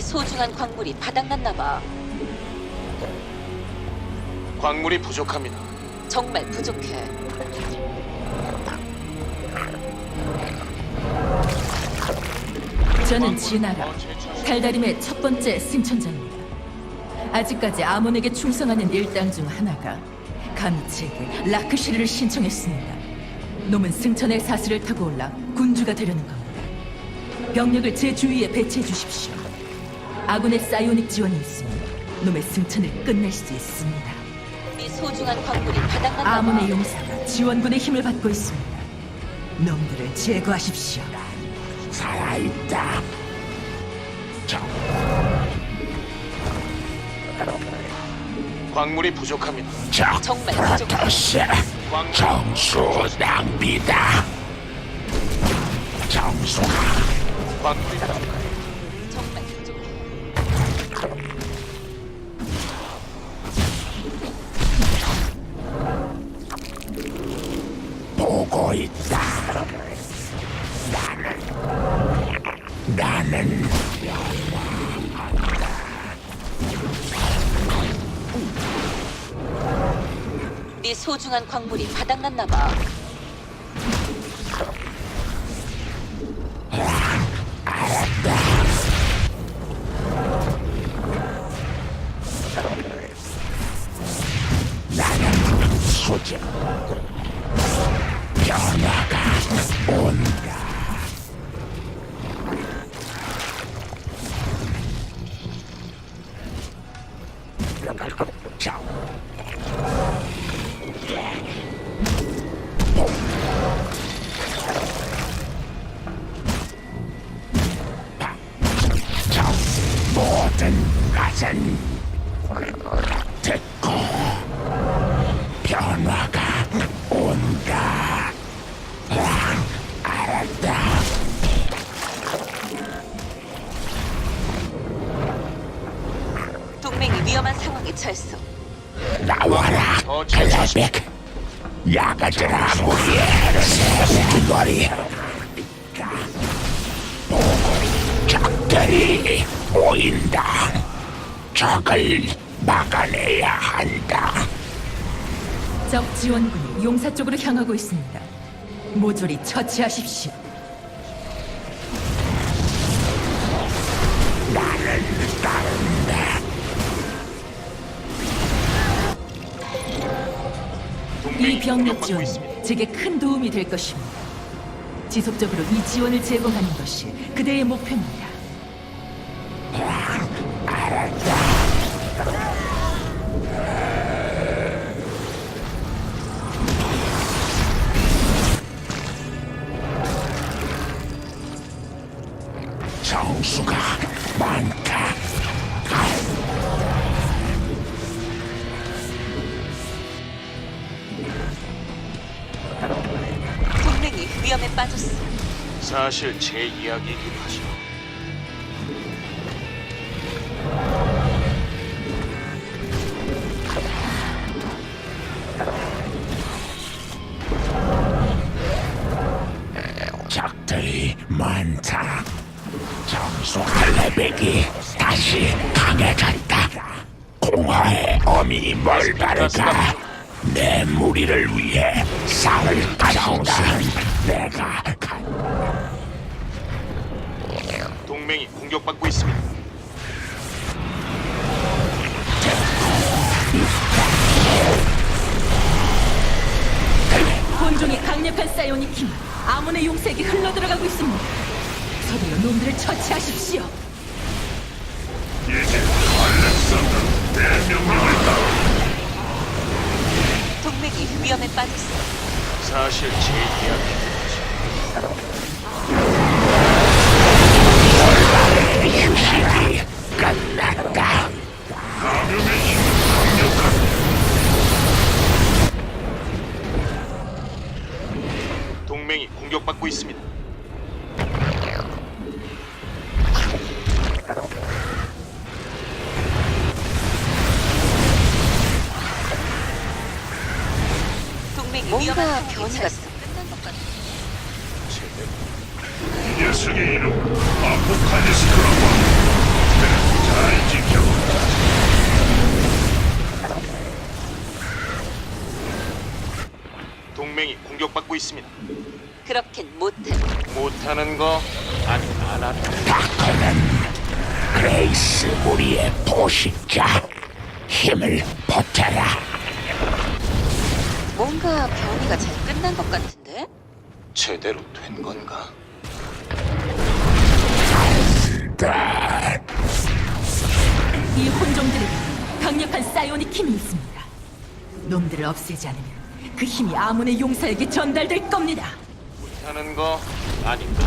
네 소중한 광물이 바닥났나 봐. 광물이 부족합니다. 정말 부족해. 저는 진아라, 달다림의 첫 번째 승천자입니다. 아직까지 아몬에게 충성하는 일당 중 하나가 감히 제게 라크시르를 신청했습니다. 놈은 승천의 사슬을 타고 올라 군주가 되려는 겁니다. 병력을 제 주위에 배치해 주십시오. 아군의 사이오닉 지원이 있으면 놈의 승천을 끝낼 수 있습니다. 네 소중한 광물이 바닥났나 봐. 아몬의 용사가 지원군의 힘을 받고 있습니다. 놈들을 제거하십시오. 살아있다. 광물이 부족합니다. 적 정말 프로토스 광물 정수 낭비다. 정수가 광물이 부족합니다. 보고 있다. 나는 나는 네 소중한 광물이 바닥났나 봐. 나는 수직 동맹이 위험한 상황에 처했어. 나와라, 더. 텔레백. 야가들아, 우리의 새끼머리. 보고 적들이 보인다. 적을 막아내야 한다. 적 지원군이 용사 쪽으로 향하고 있습니다. 모조리 처치하십시오. 이 병력 있습니다. 제게 큰 도움이 될 것입니다. 지속적으로 이 지원을 제공하는 것이 그대의 목표입니다. 사실 제 이야기이기도 하죠. 적들이 많다. 정수 할레백이 다시 강해졌다. 공화의 어미 멀바르가 내 무리를 위해 쌀을 가져온다. 내가 가... 동맹이 공격받고 있습니다. 본종의 강력한 사이오닉 힘 아몬의 용색이 흘러들어가고 있습니다. 서둘러 놈들을 처치하십시오. 동맹이 위험에 빠졌어. 사실 제 이야기이 녀석의 이름 아포칼리스크라고 잘 지켜보라. 동맹이 공격받고 있습니다. 그렇긴 못해. 못하는 거 아니 안 하는 그레이스 우리의 보식자 힘을 보태라 뭔가 경위가 잘 끝난 것 같은데? 제대로 된 건가? 이 혼종들에게 강력한 사이오닉 힘이 있습니다. 놈들을 없애지 않으면 그 힘이 아몬의 용사에게 전달될 겁니다. 못하는 거 하는 거.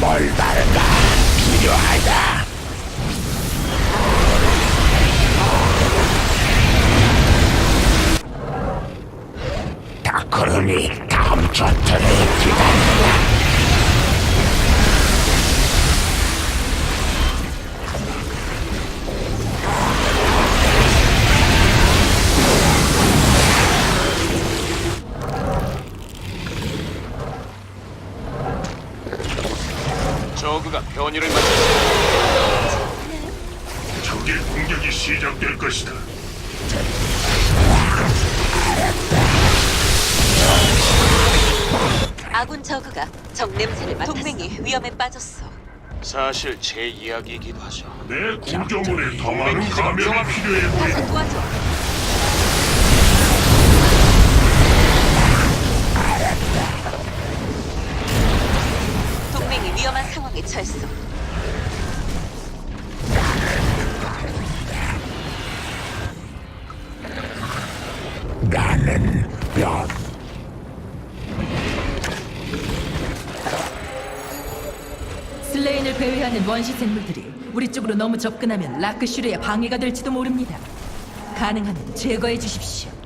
뭘 바른가 필요하다 변이를 맞췄어. 적의 공격이 시작될 것이다. 아군 저그가 적 냄새를 맡았어. 동맹이 위험에 빠졌어. 사실 제 이야기이기도 하죠. 내 구조물에 더 많은 감염이. 필요해 보인다. 도와줘. 처했어. 나는 변 슬레인을 배회하는 원시 생물들이 우리 쪽으로 너무 접근하면 라크슈르의 방해가 될지도 모릅니다. 가능하면 제거해 주십시오.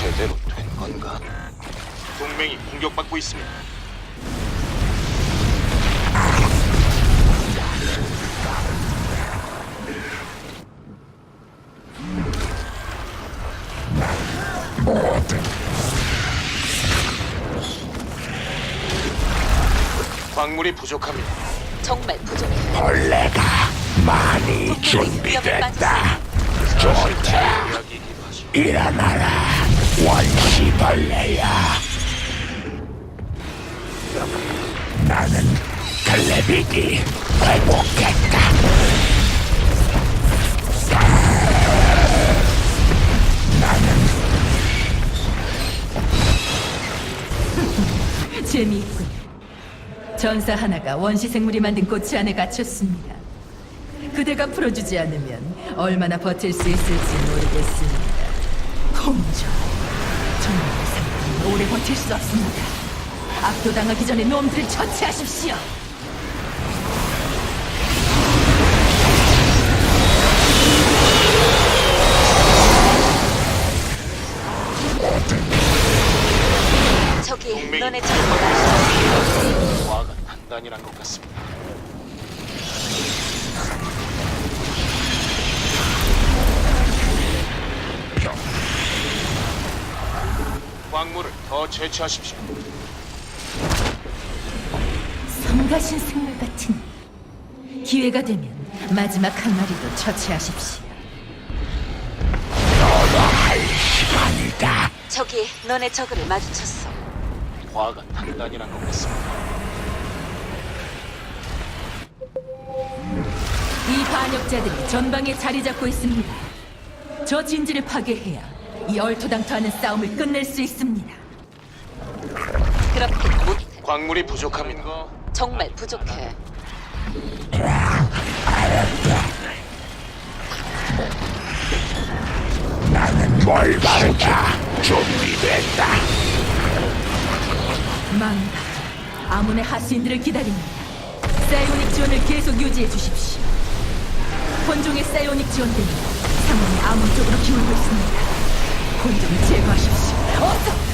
제대로 된 건가? 동맹이 공격받고 있습니다. 광물이 부족합니다. 정말 부족해. 벌레가 많이 준비됐다 좋다 이야기이기도 하죠. 일어나라 원시벌레야 나는 글래빅이 회복했다 재미있군요. 전사 하나가 원시 생물이 만든 꽃이 안에 갇혔습니다. 그대가 풀어주지 않으면 얼마나 버틸 수 있을지 모르겠습니다. 홍조, 오래 버틸 수 없습니다. 압도당하기 전에 놈들을 처치하십시오. 저기 동맹이 너네 저그가 있습니다. 화가 단단이란 것 같습니다. 광물을 더 채취하십시오. 성가신 생물 같은 기회가 되면 마지막 한 마리도 처치하십시오. 할 시간이다 저기 너네 저그를 마주쳤어. 화가 단단이란 것 같습니다. 이 반역자들이 전방에 자리 잡고 있습니다. 저 진지를 파괴해야 이 얼토당토하는 싸움을 끝낼 수 있습니다. 그렇게 못해. 광물이 부족합니다. 정말 부족해. 나는 뭘 바르다 준비됐다 망다. 아문의 하수인들을 기다립니다. 사이오닉 지원을 계속 유지해 주십시오. 혼종의 사이오닉 지원 때문에 상황이 아문 쪽으로 기울고 있습니다. 혼종을 제거하십시오. 어서!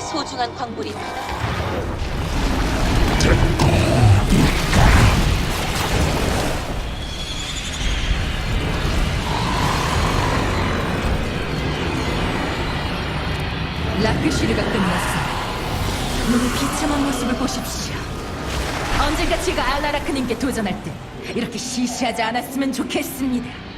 네 소중한 바닥. 라크시르가 끝났습니다. 눈의 비참한 모습을 보십시오. 언젠가 제가 알라라크님께 도전할 때 이렇게 시시하지 않았으면 좋겠습니다.